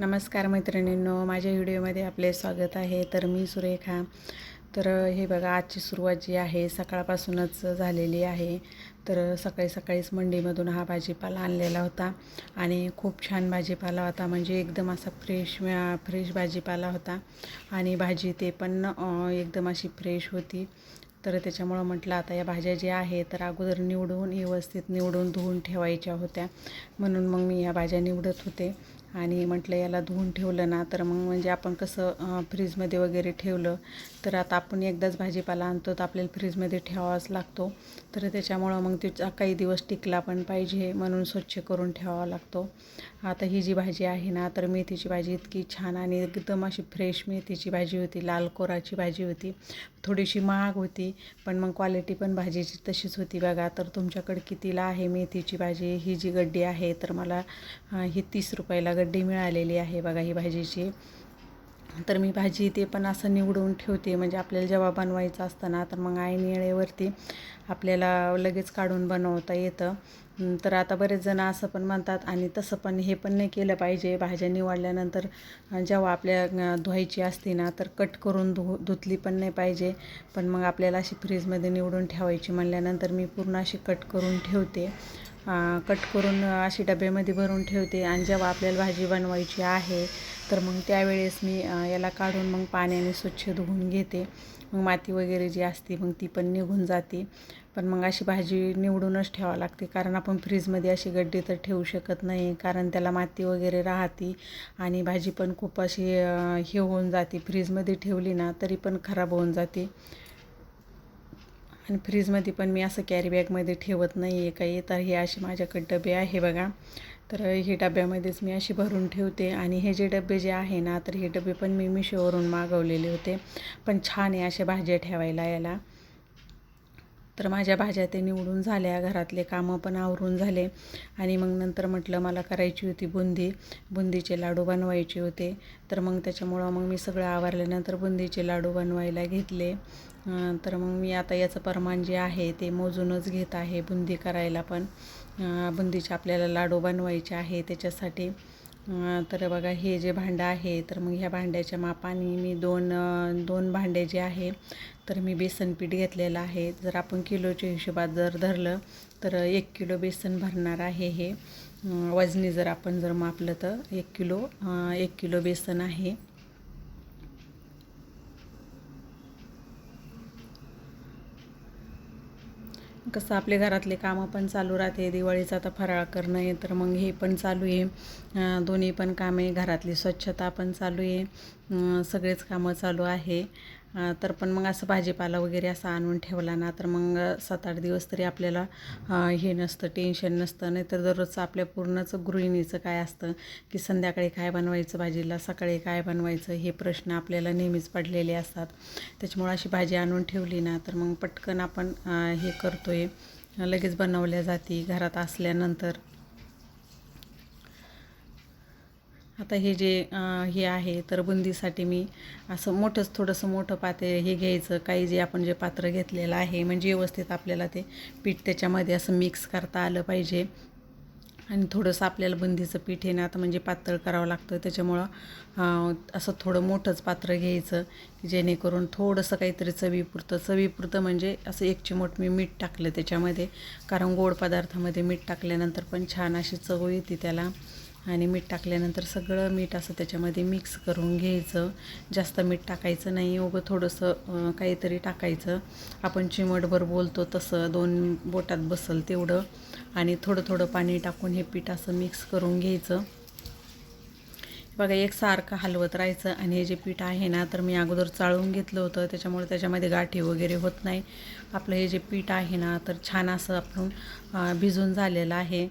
नमस्कार मैत्रिणींनो माझ्या व्हिडिओमध्ये आपले स्वागत आहे. तर मी सुरेखा. तर हे बघा आजची सुरुवात जी आहे सकाळपासूनच झालेली आहे. तर सकाळी सकाळीच मंडीमधून हा भाजीपाला आणलेला होता आणि खूप छान भाजीपाला होता. म्हणजे एकदम असा फ्रेश फ्रेश भाजीपाला होता आणि भाजी ते पण एकदम अशी फ्रेश होती. तर त्याच्यामुळं म्हटलं आता या भाज्या ज्या आहे तर अगोदर निवडून व्यवस्थित निवडून धुवून ठेवायच्या होत्या. म्हणून मग मी या भाज्या निवडत होते. आणि म्हटलं याला धुवून ठेवलं ना तर मग म्हणजे आपण कसं फ्रीजमध्ये वगैरे ठेवलं तर आता आपण एकदाच भाजीपाला आणतो तर आपल्याला फ्रीजमध्ये ठेवावाच लागतो. तर त्याच्यामुळं मग तिचा काही दिवस टिकला पण पाहिजे म्हणून स्वच्छ करून ठेवावा लागतो. आता ही जी भाजी आहे ना तर मेथीची भाजी इतकी छान आणि एकदम अशी फ्रेश मेथीची भाजी होती लाल कोराची भाजी होती. थोडीशी महाग होती पण मग क्वालिटी पण भाजीची तशीच होती बघा. तर तुमच्याकडे कितीला आहे मेथीची भाजी? ही जी गड्डी आहे तर मला ही तीस रुपयाला गड्डी मिळालेली आहे बघा ही भाजीची. तर मी भाजी ते पण असं निवडून ठेवते. म्हणजे आपल्याला जेव्हा बनवायचं असतं ना तर मग ऐन वेळेवरती आपल्याला लगेच काढून बनवता येतं. तर आता बरेच जण असं पण म्हणतात आणि तसं पण हे पण नाही केलं पाहिजे. भाज्या निवडल्यानंतर जेव्हा आपल्या धुवायची असते ना तर कट करून धु धुतली पण नाही पाहिजे. पण मग आपल्याला अशी फ्रीजमध्ये निवडून ठेवायची म्हणल्यानंतर मी पूर्ण अशी कट करून ठेवते. कट करून अशी डब्यामध्ये भरून ठेवते आणि जेव्हा आपल्याला भाजी बनवायची आहे तर मग त्यावेळेस मी याला काढून मग पाण्याने स्वच्छ धुवून घेते. मग माती वगैरे जी असते मग ती पण निघून जाते. पण मग अशी भाजी निवडूनच ठेवावं लागते कारण आपण फ्रीजमध्ये अशी गड्डी तर ठेवू शकत नाही कारण त्याला माती वगैरे राहते आणि भाजी पण खूप अशी हे होऊन जाते. फ्रीजमध्ये ठेवली ना तरी पण खराब होऊन जाते. आणि फ्रीजमध्ये पण मी असं कॅरी बॅगमध्ये ठेवत नाही आहे काही. तर हे असे माझ्याकडे डबे आहे बघा. तर हे डब्यामध्येच मी अशी भरून ठेवते. आणि हे जे डबे जे आहे ना तर हे डबे पण मी मिशोवरून मागवलेले होते. पण छान आहे अशा भाज्या ठेवायला याला. तर माझ्या भाज्या ते निवडून झाल्या घरातले कामं पण आवरून झाले. आणि मग नंतर म्हटलं मला करायची होती बुंदी. बुंदीचे लाडू बनवायचे होते. तर मग त्याच्यामुळं मग मी सगळं आवरल्यानंतर बुंदीचे लाडू बनवायला घेतले. तर मग मी आता याचं प्रमाण जे आहे ते मोजूनच घेत आहे बुंदी करायला पण. बुंदीचे आपल्याला लाडू बनवायचे आहे त्याच्यासाठी. तर बघा हे जे भांडं आहे तर मग ह्या भांड्याच्या मापाने मी दोन दोन भांडे जे आहे तर मी बेसन पीठ घेतलेलं आहे. जर आपण किलोच्या हिशोबात जर धरलं तर एक किलो बेसन भरणार आहे हे. वजनी जर आपण जर मापलं तर एक किलो एक किलो बेसन आहे. कसं आपले घरातले कामं पण चालू राहते दिवाळीचा आता फराळ करणं आहे तर मग हे पण चालू आहे. दोन्ही पण कामे घरातली स्वच्छता पण चालू आहे. सगळेच कामं चालू आहे. तर पण मग असं भाजीपाला वगैरे असं आणून ठेवला ना तर मग सात आठ दिवस तरी आपल्याला हे नसतं टेन्शन नसतं. नाही तर दररोजचं आपल्या पूर्णच गृहिणीचं काय असतं की संध्याकाळी काय बनवायचं भाजीला सकाळी काय बनवायचं हे प्रश्न आपल्याला नेहमीच पडलेले असतात. त्याच्यामुळं अशी भाजी आणून ठेवली ना तर मग पटकन आपण हे करतो आहे लगेच बनवल्या जाते घरात असल्यानंतर. आता हे जे हे आहे तर बुंदीसाठी मी असं मोठंच थोडंसं मोठं पाते हे घ्यायचं. काही जे आपण जे पात्र घेतलेलं आहे म्हणजे व्यवस्थित आपल्याला ते पीठ त्याच्यामध्ये असं मिक्स करता आलं पाहिजे. आणि थोडंसं आपल्याला बुंदीचं पीठ हे ना आता म्हणजे पातळ करावं लागतं. त्याच्यामुळं असं थोडं मोठंच पात्र घ्यायचं की जेणेकरून थोडंसं काहीतरी चवीपुरतं चवीपुरतं म्हणजे असं एक चिमूट मी मीठ टाकलं त्याच्यामध्ये. कारण गोड पदार्थामध्ये मीठ टाकल्यानंतर पण छान अशी चव येते त्याला. आणि मीठ टाकल्यानंतर सगळं मीठ असं त्याच्यामध्ये मिक्स करून घ्यायचं. जास्त मीठ टाकायचं नाही उगं थोडंसं काहीतरी टाकायचं. आपण चिमटभर बोलतो तसं दोन बोटात बसल तेवढं. आणि थोडं थोडं पाणी टाकून हे पीठ असं मिक्स करून घ्यायचं. बघा एकसारखं हलवत राहायचं. आणि हे जे पीठ आहे ना तर मी अगोदर चाळून घेतलं होतं. त्याच्यामुळे त्याच्यामध्ये गाठी वगैरे होत नाही. आपलं हे जे पीठ आहे ना तर छान असं आपण भिजून झालेलं आहे.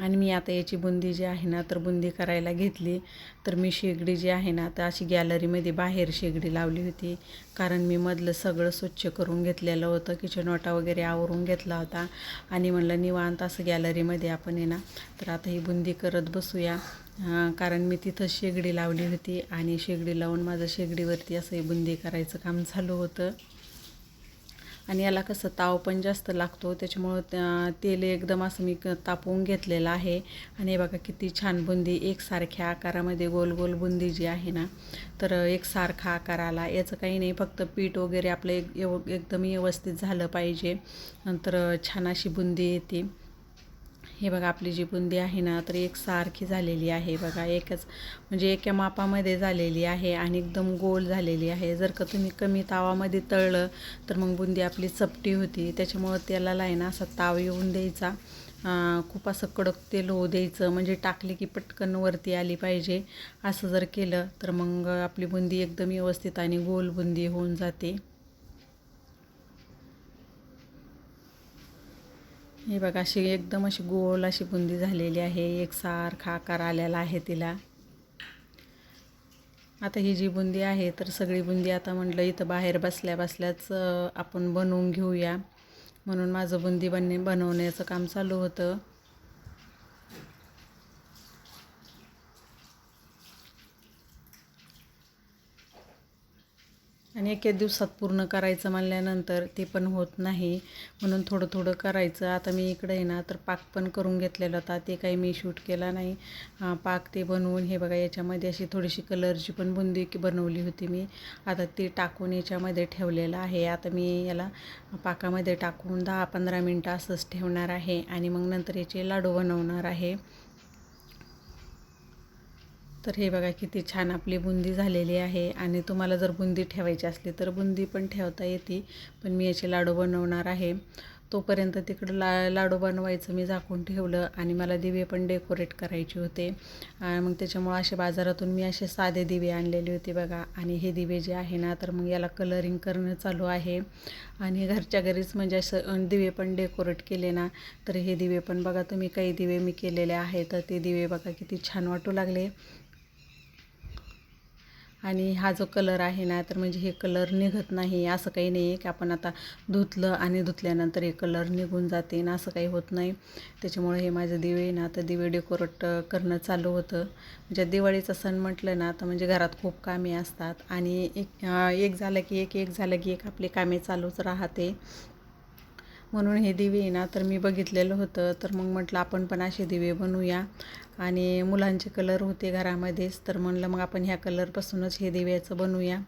आणि मी आता याची बुंदी जी आहे ना तर बुंदी करायला घेतली. तर मी शेगडी जी आहे ना तर अशी गॅलरीमध्ये बाहेर शेगडी लावली होती. कारण मी मधलं सगळं स्वच्छ करून घेतलेलं होतं. किचन वाटा वगैरे आवरून घेतला होता. आणि म्हणलं निवांत असं गॅलरीमध्ये आपण आहे ना तर आता ही बुंदी करत बसूया. कारण मी तिथं शेगडी लावली होती. आणि शेगडी लावून माझं शेगडीवरती असं हे बुंदी करायचं काम चालू होतं. आणि याला कसं ताव पण जास्त लागतो. त्याच्यामुळं त्या- तेल एकदम असं मी तापवून घेतलेलं आहे. आणि हे बघा किती छान बुंदी एकसारख्या आकारामध्ये गोल गोल बुंदी जी आहे ना तर एकसारखा आकार आला. याचं काही नाही फक्त पीठ वगैरे आपलं एक एव- एकदम व्यवस्थित झालं पाहिजे. नंतर छान अशी बुंदी येते. हे बघा आपली जी बुंदी आहे ना तर एक सारखी झालेली आहे बघा एकच. म्हणजे एका मापामध्ये झालेली आहे आणि एकदम गोल झालेली आहे. जर का तुम्ही कमी तावामध्ये तळलं तर मग बुंदी आपली चपटी होती. त्याच्यामुळं त्याला आहे ना असा ताव येऊन द्यायचा. खूप असं कडक तेल होऊ द्यायचं. म्हणजे टाकली की पटकन वरती आली पाहिजे. असं जर केलं तर मग आपली बुंदी एकदम व्यवस्थित आणि गोल बुंदी होऊन जाते. हे बघा अशी एकदम अशी गोल अशी बुंदी झालेली आहे. एकसारखा आकार आलेला आहे तिला. आता ही जी बुंदी आहे तर सगळी बुंदी आता म्हटलं इथं बाहेर बसल्या बसल्याच आपण बनवून घेऊया. म्हणून माझं बुंदी बनणे बनवण्याचं काम चालू होतं. आणि एक दिवसात पूर्ण करायचं म्हणल्यानंतर ते पण होत नाही. म्हणून थोडं थोडं करायचं. आता मी इकडे आहे ना तर पाक पण करून घेतलेला होता. ते काही मी शूट केला नाही. पाक ते बनवून हे बघा याच्यामध्ये अशी थोडीशी कलरची पण बुंदी बनवली होती मी. आता ती टाकून याच्यामध्ये ठेवलेलं आहे. आता मी याला पाकामध्ये टाकून दहा पंधरा मिनटं असंच ठेवणार आहे. आणि मग नंतर याचे लाडू बनवणार आहे. तर हे बघा किती छान आपली बुंदी झालेली आहे. आणि तुम्हाला जर बुंदी ठेवायची असली तर बुंदी पण ठेवता येते. पण मी याचे लाडू बनवणार आहे. तोपर्यंत तिकडं ला लाडू बनवायचं मी झाकून ठेवलं आणि मला दिवे पण डेकोरेट करायचे होते. मग त्याच्यामुळं असे बाजारातून मी असे साधे दिवे आणलेले होते बघा. आणि हे दिवे जे आहे ना तर मग याला कलरिंग करणं चालू आहे. आणि घरच्या घरीच म्हणजे असं दिवे पण डेकोरेट केले ना तर हे दिवे पण बघा तुम्ही काही दिवे मी केलेले आहे तर ते दिवे बघा किती छान वाटू लागले. आणि हा जो कलर आहे ना तर म्हणजे हे कलर निघत नाही असं काही नाही आहे की आपण आता धुतलं आणि धुतल्यानंतर हे कलर निघून जाते ना असं काही होत नाही. त्याच्यामुळे हे माझं दिवे ना तर दिवे डेकोरेट करणं चालू होतं. म्हणजे दिवाळीचा सण म्हटलं ना तर म्हणजे घरात खूप कामे असतात आणि एक एक झालं की एक एक झालं की एक आपली कामे चालूच राहते. म्हणून हे दिवे ना तर मी बघितलेलं होतं. तर मग म्हटलं आपण पण असे दिवे बनवूया. आणि मुलांचे कलर होते घरामध्येच तर म्हणलं मग आपण ह्या कलरपासूनच हे दिव्याचं बनवूया.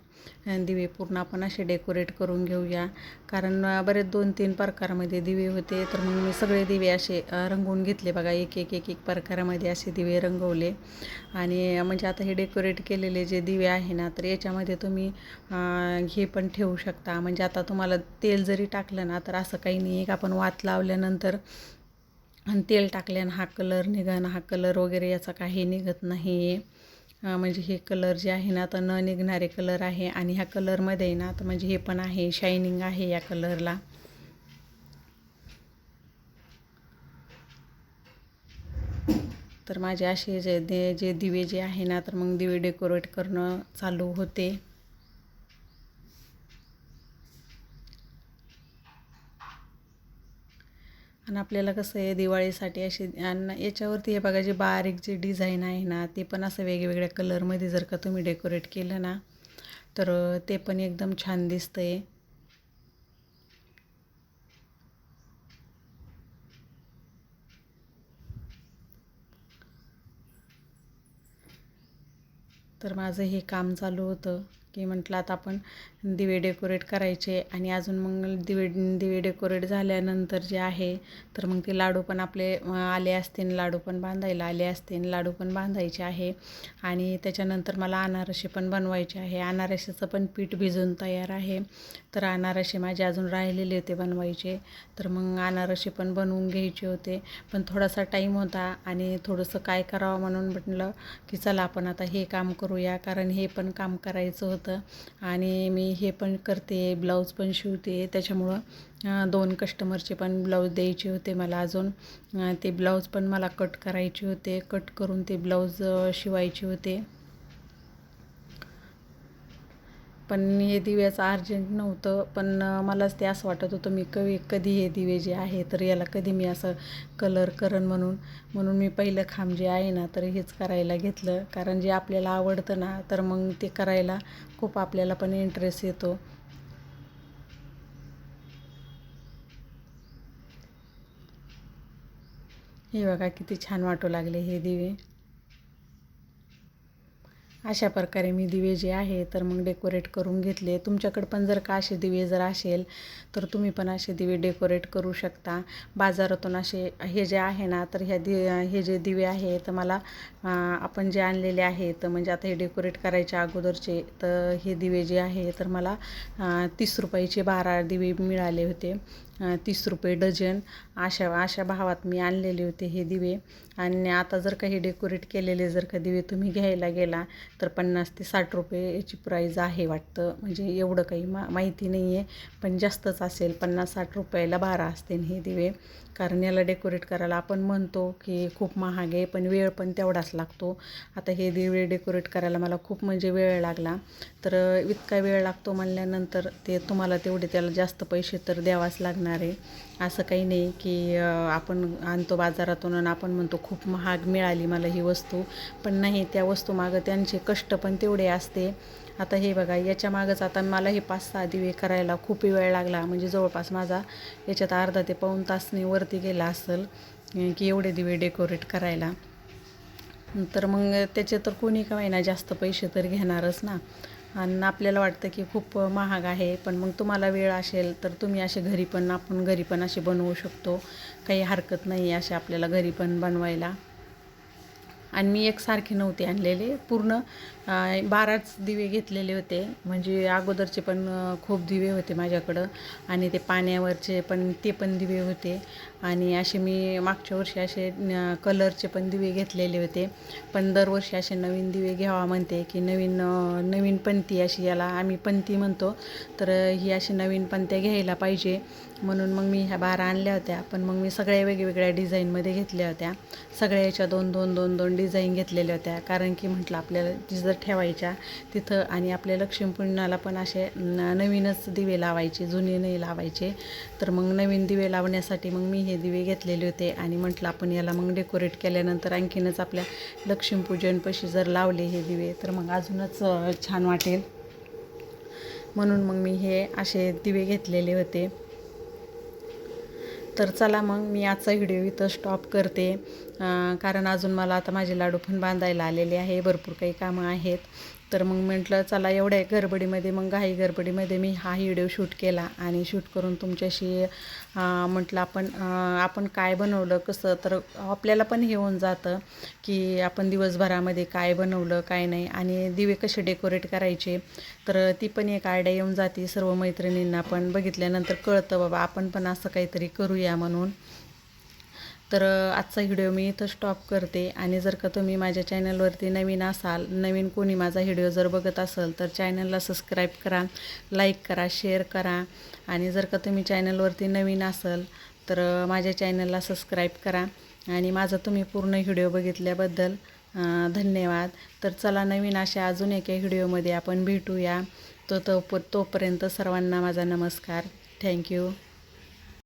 दिवे पूर्ण आपण असे डेकोरेट करून घेऊया. कारण बरेच दोन तीन प्रकारामध्ये दिवे होते तर मग मी सगळे दिवे असे रंगवून घेतले बघा. एक एक एक एक प्रकारामध्ये असे दिवे रंगवले. आणि म्हणजे आता हे डेकोरेट केलेले जे दिवे आहे ना तर याच्यामध्ये तुम्ही हे पण ठेवू शकता. म्हणजे आता तुम्हाला तेल जरी टाकलं ना तर असं काही नाही एक आपण वात लावल्यानंतर आणि तेल टाकल्यानं हा कलर निघणं हा कलर वगैरे याचा काही निघत नाही. आहे म्हणजे हे कलर जे आहे ना तर न निघणारे कलर आहे आणि ह्या कलरमध्ये आहे ना तर म्हणजे हे पण आहे शायनिंग आहे या कलरला. तर माझे असे जे दे जे दिवे जे आहे ना तर मग दिवे डेकोरेट करणं चालू होते. आणि आपल्याला कसं आहे दिवाळीसाठी अशी आणि याच्यावरती हे बघा जे बारीक जे डिझाईन आहे ना ते पण असं वेगवेगळ्या कलरमध्ये जर का तुम्ही डेकोरेट केलं ना तर ते पण एकदम छान दिसतं आहे तर माझं हे काम चालू होतं. की म्हटलं आता आपण दिवे डेकोरेट करायचे आणि अजून मग दिवे दिवे डेकोरेट झाल्यानंतर जे आहे तर मग ते लाडू पण आपले आले असतील लाडू पण बांधायला आले असतील लाडू पण बांधायचे आहे. आणि त्याच्यानंतर मला अनारसे पण बनवायचे आहे. अनारसेचं पण पीठ भिजून तयार आहे. तर अनारसे माझे अजून राहिलेले होते बनवायचे. तर मग अनारसे पण बनवून घ्यायचे होते. पण थोडासा टाईम होता आणि थोडंसं काय करावं म्हणून म्हटलं की चला आपण आता हे काम करूया. कारण हे पण काम करायचं होतं. आणि मी हे पण करते ब्लाऊज पण शिवते. त्याच्यामुळं दोन कस्टमरचे पण ब्लाऊज द्यायचे होते मला अजून. ते ब्लाऊज पण मला कट करायचे होते. कट करून ते ब्लाऊज शिवायचे होते. पण हे दिव्याचं अर्जंट नव्हतं पण मलाच ते असं वाटत होतं मी कवी कधी हे दिवे जे आहे तर याला कधी मी असं कलर करण म्हणून. म्हणून मी पहिलं खांब जे आहे ना तर हेच करायला घेतलं. कारण जे आपल्याला आवडतं ना तर मग ते करायला खूप आपल्याला पण इंटरेस्ट येतो. हे बघा किती छान वाटू लागले हे दिवे. अशा प्रकारे मी दिवे जे आहे तर मग डेकोरेट करून घेतले. तुमच्याकडे पण जर का असे दिवे जर असेल तर तुम्ही पण असे दिवे डेकोरेट करू शकता. बाजारातून असे हे जे आहे ना तर ह्या दि हे जे दिवे आहे तर मला आपण जे आणलेले आहेत म्हणजे आता हे डेकोरेट करायच्या अगोदरचे तर हे दिवे जे आहे तर मला तीस रुपयाचे बारा दिवे मिळाले होते. तीस रुपये डझन अशा अशा भावात मी आणलेले होते हे दिवे. आणि आता जर काही डेकोरेट केलेले जर का दिवे तुम्ही घ्यायला गेला तर पन्नास ते साठ रुपये याची प्राईज आहे वाटतं. म्हणजे एवढं काही मा माहिती नाही आहे पण जास्तच असेल पन्नास साठ रुपयाला बारा असते हे दिवे. कारण याला डेकोरेट करायला आपण म्हणतो की खूप महाग आहे पण वेळ पण तेवढाच लागतो. आता हे दिवे डेकोरेट करायला मला खूप म्हणजे वेळ लागला. तर इतका वेळ लागतो म्हणल्यानंतर ते तुम्हाला तेवढे त्याला जास्त पैसे तर द्यावाच लागणार. आहे. असं काही नाही की आपण आणतो बाजारातून आणि आपण म्हणतो खूप महाग मिळाली मला ही वस्तू. पण नाही त्या वस्तू मागं त्यांचे कष्ट पण तेवढे असते. आता हे बघा याच्या मागंच आता मला हे पाच सहा दिवे करायला खूप वेळ लागला. म्हणजे जवळपास माझा याच्यात अर्धा ते पाऊण तासने वरती गेला असेल की एवढे दिवे डेकोरेट करायला. तर मग त्याचे तर कोणी का ना जास्त पैसे तर घेणारच ना. आणि आपल्याला वाटतं की खूप महाग आहे पण मग तुम्हाला वेळ असेल तर तुम्ही असे घरी पण आपण घरी पण असे बनवू शकतो. काही हरकत नाही असे आपल्याला घरी पण बनवायला. आणि मी एकसारखे नव्हते आणलेले. पूर्ण बाराच दिवे घेतलेले होते. म्हणजे अगोदरचे पण खूप दिवे होते माझ्याकडं. आणि ते पाण्यावरचे पण ते पण दिवे होते. आणि असे मी मागच्या वर्षी असे कलरचे पण दिवे घेतलेले होते. पण दरवर्षी असे नवीन दिवे घ्यावा म्हणते की नवीन नवीन पंथी अशी याला आम्ही पंथी म्हणतो. तर ही अशी नवीन पंथ्या घ्यायला पाहिजे. म्हणून मग मी ह्या बारा आणल्या होत्या. पण मग मी सगळ्या वेगवेगळ्या डिझाईनमध्ये घेतल्या होत्या. सगळ्या याच्या दोन दोन दोन दोन डिझाईन घेतलेल्या होत्या. कारण की म्हटलं आपल्याला जर ठेवायच्या तिथं आणि आपल्या लक्ष्मीपूजनाला पण असे नवीनच दिवे लावायचे जुने नाही लावायचे. तर मग नवीन दिवे लावण्यासाठी मग मी हे दिवे घेतलेले होते आणि म्हटलं आपण याला मग डेकोरेट केल्यानंतर आणखीनच आपल्या लक्ष्मीपूजनपाशी जर लावले हे दिवे तर मग अजूनच छान वाटेल. म्हणून मग मी हे असे दिवे घेतलेले होते. तर चला मग मी आजचा व्हिडिओ इथं स्टॉप करते. कारण अजून मला आता माझे लाडू पण बांधायला आलेले आहे भरपूर काही कामं आहेत. तर मग म्हटलं चला एवढ्या गडबडीमध्ये मग घाई गडबडीमध्ये मी हा व्हिडिओ शूट केला आणि शूट करून तुमच्याशी म्हटलं आपण आपण काय बनवलं कसं तर आपल्याला पण हे होऊन जातं की आपण दिवसभरामध्ये काय बनवलं काय नाही आणि दिवे कसे डेकोरेट करायचे. तर ती पण एक आयडिया येऊन जाते सर्व मैत्रिणींना पण. बघितल्यानंतर कळतं बाबा आपण पण असं काहीतरी करूया म्हणून. तर आजचा व्हिडिओ मी इथं स्टॉप करते आणि जर का तुम्ही माझ्या चॅनलवरती नवीन असाल नवीन कोणी माझा व्हिडिओ जर बघत असाल तर चॅनलला सबस्क्राईब करा लाईक करा शेअर करा आणि जर का तुम्ही चॅनलवरती नवीन असाल तर माझ्या चॅनलला सबस्क्राईब करा आणि माझा तुम्ही पूर्ण व्हिडिओ बघितल्याबद्दल धन्यवाद. तर चला नवीन अशा अजून एका व्हिडिओमध्ये आपण भेटूया. तो तो तोपर्यंत सर्वांना माझा नमस्कार. थँक्यू